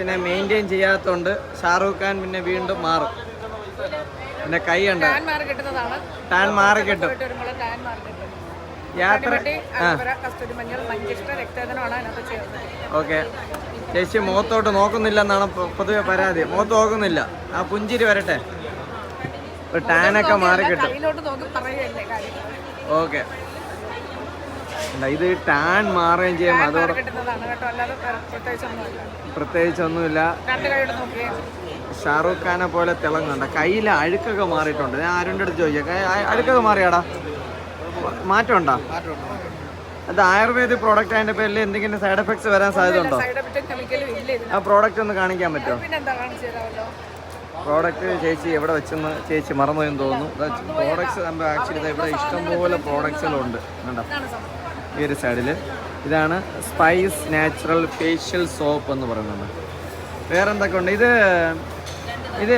പിന്നെ മെയിന്റെയിൻ ചെയ്യാത്തതുകൊണ്ട് ഷാറൂഖ് ഖാൻ പിന്നെ വീണ്ടും മാറും. പിന്നെ കൈ ഉണ്ട് ടാൻ മാറി കിട്ടും. യാത്ര ഓക്കെ. ചേച്ചി മുഖത്തോട്ട് നോക്കുന്നില്ലെന്നാണ് പൊതുവെ പരാതി. മുഖത്ത് നോക്കുന്നില്ല. ആ പുഞ്ചിരി വരട്ടെ. ഒരു ടാനൊക്കെ മാറി കിട്ടും. ഓക്കെ. ഇത് ടാൻ മാറുകയും ചെയ്യും. അതോടെ പ്രത്യേകിച്ചൊന്നുമില്ല. ഷാറൂഖ് ഖാനെ പോലെ തിളങ്ങുന്നുണ്ട്. കയ്യിൽ അഴുക്കൊക്കെ മാറിയിട്ടുണ്ട്. ഞാൻ ആരുടെ അടുത്ത് ചോദിക്കാം. അഴുക്കൊക്കെ മാറിയാടാ? മാറ്റമുണ്ടോ? അത് ആയുർവേദ പ്രോഡക്റ്റ് അതിന്റെ പേരിൽ എന്തെങ്കിലും സൈഡ് എഫക്ട്സ് വരാൻ സാധ്യത ഉണ്ടോ ആ പ്രോഡക്റ്റ് ഒന്ന് കാണിക്കാൻ പറ്റുമോ? പ്രോഡക്റ്റ് ചേച്ചി എവിടെ വെച്ചെന്ന് ചേച്ചി മറന്നു എന്ന് തോന്നുന്നു പ്രോഡക്ട്സ് ആക്ച്വലി ഇവിടെ ഇഷ്ടംപോലെ പ്രോഡക്ട്സുകളുണ്ട് കണ്ടോ? ഈ ഒരു സൈഡിൽ ഇതാണ് സ്പൈസ് നാച്ചുറൽ ഫേഷ്യൽ സോപ്പ് എന്ന് പറയുന്നത്. വേറെ എന്തൊക്കെ ഉണ്ട് ഇത് ഇത്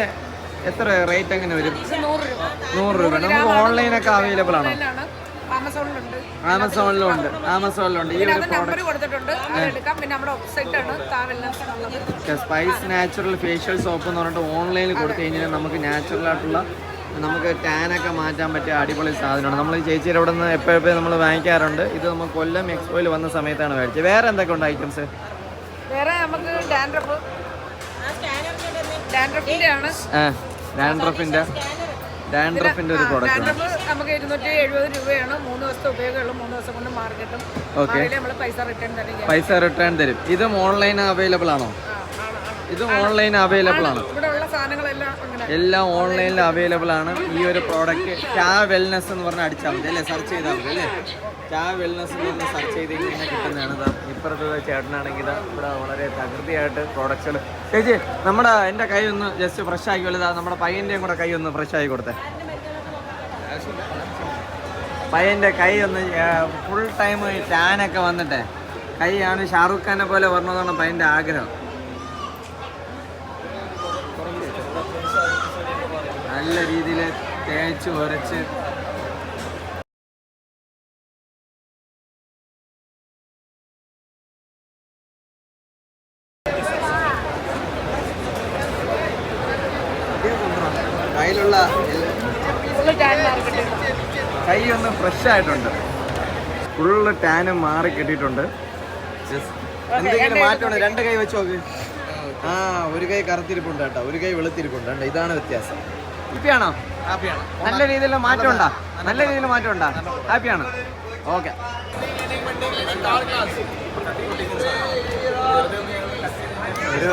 എത്ര റേറ്റ് എങ്ങനെ വരും? നൂറ് രൂപ. നമുക്ക് ഓൺലൈനൊക്കെ അവൈലബിൾ ആണോ? ആമസോണിലുണ്ട്. ആമസോണിലും ഉണ്ട് ആമസോണിലും ഉണ്ട് ഈ ഒരു product spice natural facial soap എന്ന് പറഞ്ഞിട്ട് ഓൺലൈനിൽ കൊടുത്തു കഴിഞ്ഞാൽ നമുക്ക് നാച്ചുറൽ ആയിട്ടുള്ള നമുക്ക് ടാനൊക്കെ മാറ്റാൻ പറ്റിയ അടിപൊളി സാധനമാണ്. നമ്മൾ ഈ ചേച്ചിയുടെ അവിടെ നിന്ന് എപ്പോഴെപ്പോഴും നമ്മൾ വാങ്ങിക്കാറുണ്ട്. ഇത് നമ്മൾ കൊല്ലം എക്സ്പോയിൽ വന്ന സമയത്താണ് മേടിച്ചത്. വേറെ എന്തൊക്കെ ഉണ്ട് ഐറ്റംസ് വേറെ നമുക്ക് ഡാൻഡ്രഫ് ഡാൻഡ്രഫിന്റെ ആണ് ഡാൻഡ്രഫിന്റെ ഡാൻഡ്രഫിന്റെ ഒരു പ്രോഡക്റ്റ് നമുക്ക് ഇരുന്നൂറ്റി എഴുപത് രൂപയാണ്. മൂന്ന് ദിവസത്തെ ഉപയോഗമുള്ളൂ. മൂന്ന് ദിവസം കൊണ്ട് മാർക്കറ്റും. ഓക്കെ പൈസ റിട്ടേൺ ചെയ്യാം പൈസ റിട്ടേൺ തരും. ഇതും ഓൺലൈൻ അവൈലബിൾ ആണോ. ഇതും ഓൺലൈൻ അവൈലബിൾ ആണ്. സാധനങ്ങളെല്ലാം അങ്ങനെ എല്ലാം ഓൺലൈനിൽ അവൈലബിൾ ആണ്. ഈ ഒരു പ്രോഡക്റ്റ് ടാ വെൽനെസ് എന്ന് പറഞ്ഞാൽ അടിച്ചാൽ മതി അല്ലേ? സെർച്ച് ചെയ്താൽ മതി അല്ലേ? ടാ വെൽനെസ് എന്ന് പറഞ്ഞാൽ സെർച്ച് ചെയ്ത് ഇങ്ങനെ കിട്ടുന്നതാണ്. ഇതാ ഇപ്പുറത്തെ ചേട്ടനാണെങ്കിൽ ഇവിടെ വളരെ തകൃതിയായിട്ട് പ്രോഡക്റ്റ്സുകൾ ചേച്ചി നമ്മുടെ എന്റെ കൈ ഒന്ന് ജസ്റ്റ് ഫ്രഷ് ആക്കി വലുതാ നമ്മുടെ പയ്യന്റെയും കൂടെ കൈ ഒന്ന് ഫ്രഷ് ആക്കി കൊടുത്തേ. പയ്യന്റെ കൈ ഒന്ന് ഫുൾ ടൈം ടാനൊക്കെ വന്നിട്ടെ. കൈയാണ് ഷാറൂഖ് ഖാനെ പോലെ വരണമെന്നാണ് പയ്യന്റെ ആഗ്രഹം. നല്ല രീതിയിൽ തേച്ച് ഉരച്ച് കയ്യിലുള്ള കൈയൊന്ന് ഫ്രഷ് ആയിട്ടുണ്ട്. ഫുള്ള് ടാനും മാറി കിട്ടിയിട്ടുണ്ട്. എന്തെങ്കിലും മാറ്റമുണ്ട്? രണ്ട് കൈ വെച്ച് നോക്ക്. ആ ഒരു കൈ കറുത്തിരിപ്പുണ്ട് കേട്ടോ. ഒരു കൈ വെളുത്തിരിപ്പുണ്ട്. കേട്ടോ ഇതാണ് വ്യത്യാസം. ഹാപ്പിയാണോ? ഹാപ്പിയാണ്. നല്ല രീതിയിൽ മാറ്റം ഉണ്ടാ നല്ല രീതിയിൽ മാറ്റം. ഉണ്ടാ ഹാപ്പിയാണ്? ഓക്കെ. ഒരു